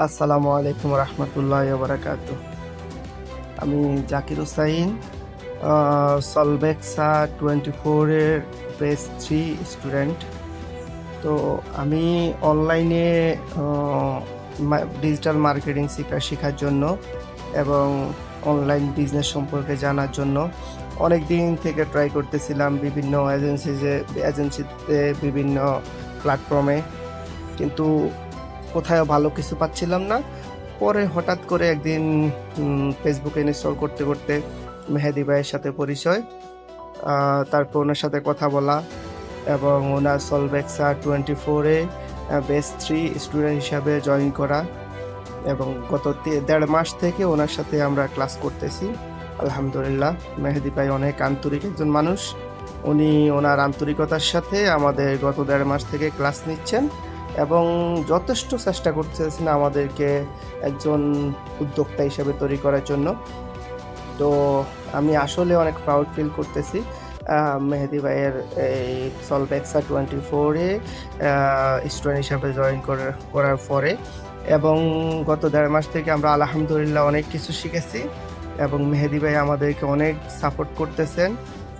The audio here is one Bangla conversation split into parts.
আসসালামু আলাইকুম রহমতুল্লাহ বারাকাত আমি জাকির হুসাইন সলবেক্সা টোয়েন্টি ফোরের বেস থ্রি স্টুডেন্ট। তো আমি অনলাইনে ডিজিটাল মার্কেটিং শেখা, শেখার জন্য এবং অনলাইন বিজনেস সম্পর্কে জানার জন্য অনেক দিন থেকে ট্রাই করতেছিলাম বিভিন্ন এজেন্সিজে, এজেন্সিতে বিভিন্ন প্ল্যাটফর্মে। কিন্তু কোথাও ভালো কিছু পাচ্ছিলাম না। পরে হঠাৎ করে একদিন ফেসবুকে ইনস্টল করতে করতে মেহেদি ভাইয়ের সাথে পরিচয় তারপর ওনার সাথে কথা বলা এবং ওনার সলভেক্সা টোয়েন্টি ফোরে বেস থ্রি স্টুডেন্ট হিসাবে জয়েন করা এবং গত দেড় মাস থেকে ওনার সাথে আমরা ক্লাস করতেছি। আলহামদুলিল্লাহ, মেহেদি ভাই অনেক আন্তরিক একজন মানুষ। উনি ওনার আন্তরিকতার সাথে আমাদের গত দেড় মাস থেকে ক্লাস নিচ্ছেন। এবং যথেষ্ট চেষ্টা করতেছেন আমাদেরকে একজন উদ্যোক্তা হিসেবে তৈরি করার জন্য। তো আমি আসলে অনেক প্রাউড ফিল করতেছি। মেহেদি ভাইয়ের এই সলভেক্সা টোয়েন্টি ফোরে স্টুডেন্ট হিসাবে জয়েন করার পরে এবং গত দেড় মাস থেকে আমরা আলহামদুলিল্লাহ অনেক কিছু শিখেছি এবং মেহেদি ভাই আমাদেরকে অনেক সাপোর্ট করতেছেন।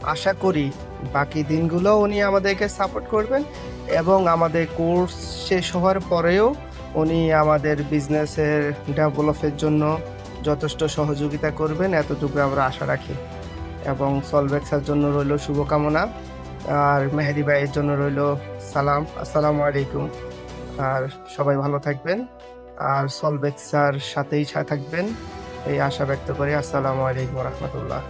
আশা করি বাকি দিনগুলো উনি আমাদেরকে সাপোর্ট করবেন এবং আমাদের কোর্স শেষ হওয়ার পরেও উনি আমাদের বিজনেসের ডেভেলপের জন্য যথেষ্ট সহযোগিতা করবেন। এতটুকু আমরা আশা রাখি। এবং সলভেক্সার জন্য রইল শুভকামনা। আর মেহেদি ভাইয়ের জন্য রইল সালাম। আসসালামু আলাইকুম। আর সবাই ভালো থাকবেন। আর সলভেক্সার সাথেই থাকবেন। এই আশা ব্যক্ত করি। আসসালামু আলাইকুম রহমতুল্লাহ।